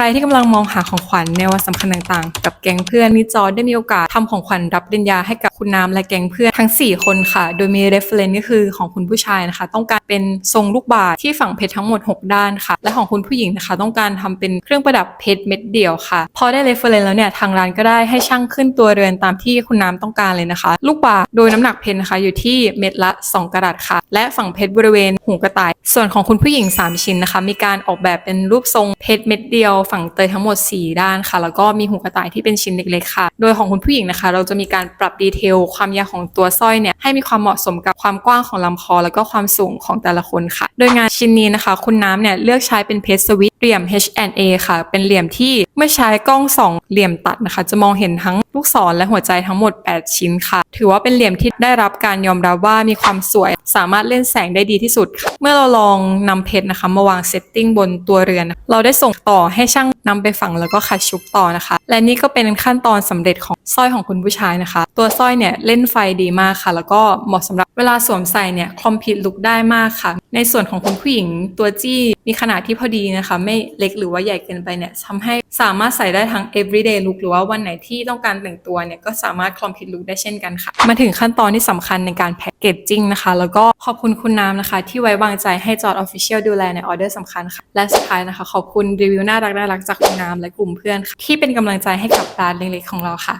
รที่กำลังมองหาของขวัญในวันสำคัญต่างๆ กับแก๊งเพื่อนนี่จอได้มีโอกาสทำของขวัญรับปริญญาให้กับคุณน้ำและแก๊งเพื่อนทั้ง 4 คนค่ะ โดยมี reference ก็คือของคุณผู้ชายนะคะ ต้องการเป็นทรงลูกบาศก์ที่ฝังเพชรทั้งหมด 6 ด้านค่ะ และของคุณผู้หญิงนะคะ ต้องการทำเป็นเครื่องประดับเพชรเม็ดเดียวค่ะ พอได้ reference แล้วเนี่ยทางร้านก็ได้ให้ช่างขึ้นตัวเรือนตามที่คุณน้ำต้องการเลยนะคะ ลูกบาศก์โดยน้ำหนักเพชรนะคะอยู่ที่เม็ดละ 2กะรัตค่ะ และฝังเพชรบริเวณหูกระต่าย ส่วนของคุณผู้หญิง 3 ชิ้นนะคะ มีการออกแบบเป็นรูปทรงเพชรเม็ดเดียวฝังเตยทั้งหมด 4 ด้านค่ะ แล้วก็มีหูกระต่ายที่เป็นชิ้นเล็กๆค่ะ โดยของคุณผู้หญิงนะคะ เราจะมีการปรับดีเทลความยาวของตัวสร้อยเนี่ยให้มีความเหมาะสมกับความกว้างของลำคอ แล้วก็ความสูงของแต่ละคนค่ะ โดยงานชิ้นนี้นะคะ คุณน้ำเนี่ยเลือกใช้เป็นเพชรสวิตเหลี่ยม H&A ค่ะ เป็นเหลี่ยมที่เมื่อใช้กล้องสองเหลี่ยมตัดนะคะ จะมองเห็นทั้งลูกศรและหัวใจทั้งหมด 8 ชิ้นค่ะ ถือว่าเป็นเหลี่ยมที่ได้รับการยอมรับว่ามีความสวย สามารถเล่นแสงได้ดีที่สุด เมื่อเราลองนำเพชรนะคะ มาวางเซตติ้งบนตัวเรือน เราได้ส่งต่อให้ช่างนำไปฝังแล้วก็คัดชุบต่อนะคะ และนี่ก็เป็นขั้นตอนสำเร็จของสร้อยของคุณผู้ชายนะคะ ตัวสร้อยเนี่ยเล่นไฟดีมากค่ะ แล้วก็เหมาะสำหรับ เวลาสวมใส่เนี่ยคอมพิวลุกได้มากค่ะ ในส่วนของคุณผู้หญิงตัวจี้มีขนาดที่พอดีนะคะ ไม่เล็กหรือว่าใหญ่เกินไปเนี่ยทำให้สามารถใส่ได้ทั้ง everyday look หรือว่าวันไหนที่ต้องการแต่งตัวเนี่ยก็สามารถคอมพิวลุกได้เช่นกันค่ะ มาถึงขั้นตอนที่สำคัญในการแพ็กเกจจิ้งนะคะ แล้วก็ขอบคุณคุณน้ำนะคะ ที่ไว้วางใจให้จอร์ดออฟฟิเชียลดูแลในออเดอร์สำคัญค่ะ และสุดท้ายนะคะ ขอบคุณรีวิวน่ารักๆจากคุณน้ำและกลุ่มเพื่อนที่เป็นกำลังใจให้กับร้านเล็กๆของเราค่ะ